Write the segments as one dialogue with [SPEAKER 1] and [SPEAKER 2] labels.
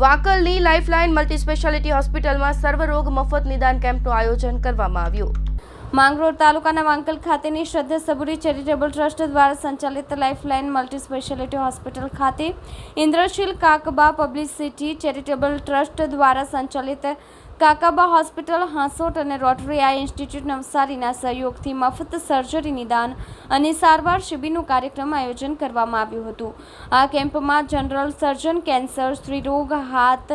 [SPEAKER 1] વાકલની lifeline multi speciality હોસ્પિટલમાં સર્વરોગ મફત નિદાન કેમ્પનું આયોજન કરવામાં આવ્યું. માંગરોળ તાલુકાના વાંકલ ખાતેની શ્રદ્ધા સબુરી ચેરિટેબલ ટ્રસ્ટ દ્વારા સંચાલિત લાઇફલાઇન મલ્ટી સ્પેશિયાલિટી હોસ્પિટલ ખાતે Indrashil Kakaba publicity charitable trust દ્વારા સંચાલિત કાકાબા હોસ્પિટલ, હાંસોટ અને રોટરી આઈ ઇન્સ્ટિટ્યૂટ નવસારીના સહયોગથી મફત સર્જરી, નિદાન અને સારવાર શિબિરનું કાર્યક્રમ આયોજન કરવામાં આવ્યું હતું. આ કેમ્પમાં જનરલ સર્જન, કેન્સર, સ્ત્રીરોગ, હાથ,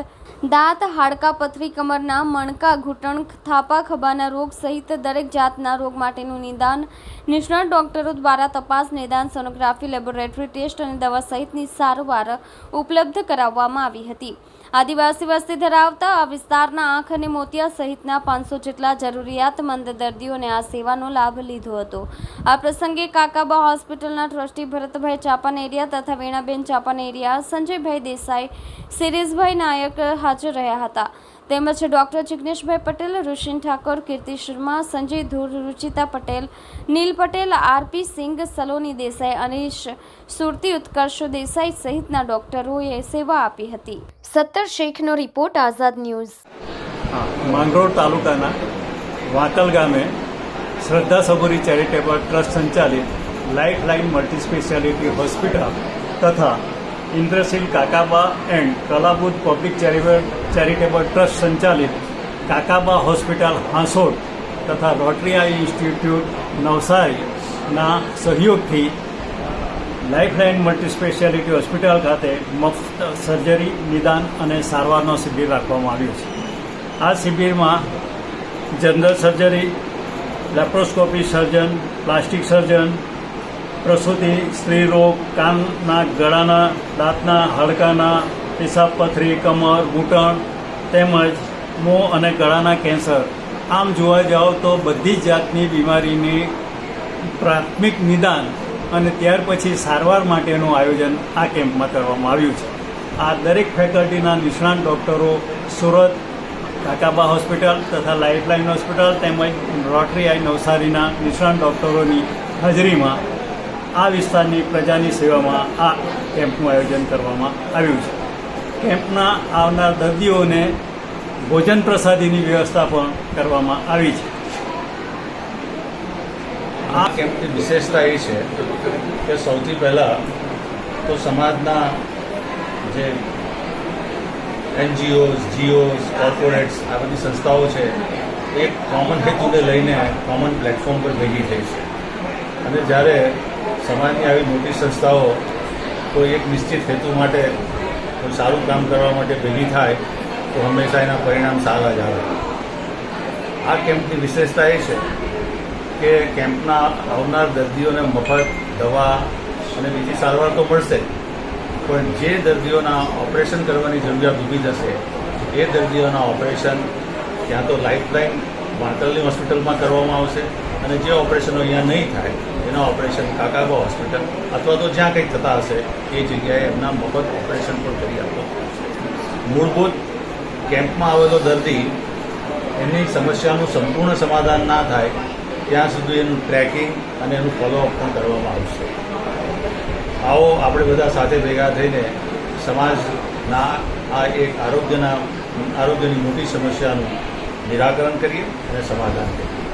[SPEAKER 1] દાંત, હાડકા, પથરી, કમરના, મણકા, ઘૂંટણ, થાપા, ખભાના રોગ સહિત દરેક જાતના રોગ માટેનું નિદાન નિષ્ણાત ડોક્ટરો દ્વારા તપાસ, નિદાન, સોનોગ્રાફી, લેબોરેટરી ટેસ્ટ અને દવા સહિતની સારવાર ઉપલબ્ધ કરાવવામાં આવી હતી. આદિવાસી વસ્તી ધરાવતા આ વિસ્તારના આંખ અને મોતિયા સહિતના પાંચસો જેટલા જરૂરિયાતમંદ દર્દીઓને આ સેવાનો લાભ લીધો હતો. આ પ્રસંગે કાકાબા હોસ્પિટલના ટ્રસ્ટી ભરતભાઈ ચાપાનેરિયા તથા વીણાબેન ચાપાનેરિયા, સંજયભાઈ દેસાઈ સિરીઝભાઈ નાયક હાજર રહ્યા હતા. તેમજ ડૉક્ટર જિગ્નેશભાઈ પટેલ, ઋષિન ઠાકોર, કીર્તિ શર્મા, સંજય ધૂર, રુચિતા પટેલ, નીલ પટેલ, આરપી સિંઘ, સલોની દેસાઈ, અનીશ સુરતી, ઉત્કર્ષ દેસાઈ સહિતના ડોક્ટરોએ સેવા આપી હતી. સત્તર શેખનો રિપોર્ટ આઝાદ ન્યૂઝ.
[SPEAKER 2] માંગરોળ તાલુકાના વાંકલ ગામે શ્રદ્ધા સબુરી ચેરિટેબલ ટ્રસ્ટ સંચાલિત life line multi speciality hospital તથા Indrashil Kakaba and Kalabud public charitable trust સંચાલિત કાકાબા હોસ્પિટલ હાંસોડ તથા રોટરી ઇન્સ્ટિટ્યૂટ નવસારીના સહયોગથી લાઇફલાઇન મલ્ટી સ્પેશિયાલિટી હોસ્પિટલ ખાતે મફત સર્જરી, નિદાન અને સારવારનો શિબિર રાખવામાં આવ્યો છે. આ શિબિરમાં general surgery, laparoscopy surgeon, plastic surgeon, પ્રસૂતિ સ્ત્રીરોગ કાનના, ગળાના, દાંતના, હાડકાના પેશાબ પથરી કમર, ઘૂંટણ તેમજ મોં અને ગળાના કેન્સર. આમ જોવા જાઓ તો બધી જ જાતની બીમારીની પ્રાથમિક નિદાન અને ત્યાર પછી સારવાર માટેનું આયોજન આ કેમ્પમાં કરવામાં આવ્યું છે. આ દરેક ફેકલ્ટીના નિષ્ણાત ડૉક્ટરો સુરત કાકાબા હોસ્પિટલ તથા લાઇફલાઇન હોસ્પિટલ તેમજ રોટરી આઈ નવસારીના નિષ્ણાત ડૉક્ટરોની હાજરીમાં આ વિસ્તારની પ્રજાની સેવામાં આ કેમ્પનું આયોજન કરવામાં આવ્યું છે. કેમ્પના આવનાર દર્દીઓને ભોજન પ્રસાદીની વ્યવસ્થા પણ કરવામાં આવી છે.
[SPEAKER 3] આ કેમ્પની વિશેષતા એ છે કે સૌથી પહેલાં તો સમાજના જે એનજીઓઝ, જીઓઝ, કોર્પોરેટ્સ આ બધી સંસ્થાઓ છે એક કોમન હેતુને લઈને કોમન પ્લેટફોર્મ પર ભેગી થઈ છે અને જ્યારે સમાજની આવી મોટી સંસ્થાઓ કોઈ એક નિશ્ચિત હેતુ માટે કોઈ સારું કામ કરવા માટે ભેગી થાય, તો હંમેશા એના પરિણામ સારા જ આવે આ કેમ્પની વિશેષતા એ છે કે કેમ્પના આવનાર દર્દીઓને મફત દવા અને બીજી સારવાર તો મળશે. પણ જે દર્દીઓના ઓપરેશન કરવાની જરૂરિયાત ઊભી થશે, એ દર્દીઓના ઓપરેશન ક્યાં તો લાઇફલાઇન વાંકલની હોસ્પિટલમાં કરવામાં આવશે અને જે ઓપરેશનો અહીંયા નહીં થાય, એના ઓપરેશન કાકાબા હોસ્પિટલ અથવા તો જ્યાં કંઈક થતા હશે, એ જગ્યાએ એમના મફત ઓપરેશન પણ કરી આપવા મૂળભૂત કેમ્પમાં આવેલો દર્દી એની સમસ્યાનું સંપૂર્ણ સમાધાન ના થાય, ત્યાં સુધી એનું ટ્રેકિંગ અને એનું ફોલોઅપ પણ કરવામાં આવશે. આવો આપણે બધા સાથે ભેગા થઈને સમાજના આ એક આરોગ્યના, આરોગ્યની મોટી સમસ્યાનું નિરાકરણ કરીએ અને સમાધાન કરીએ.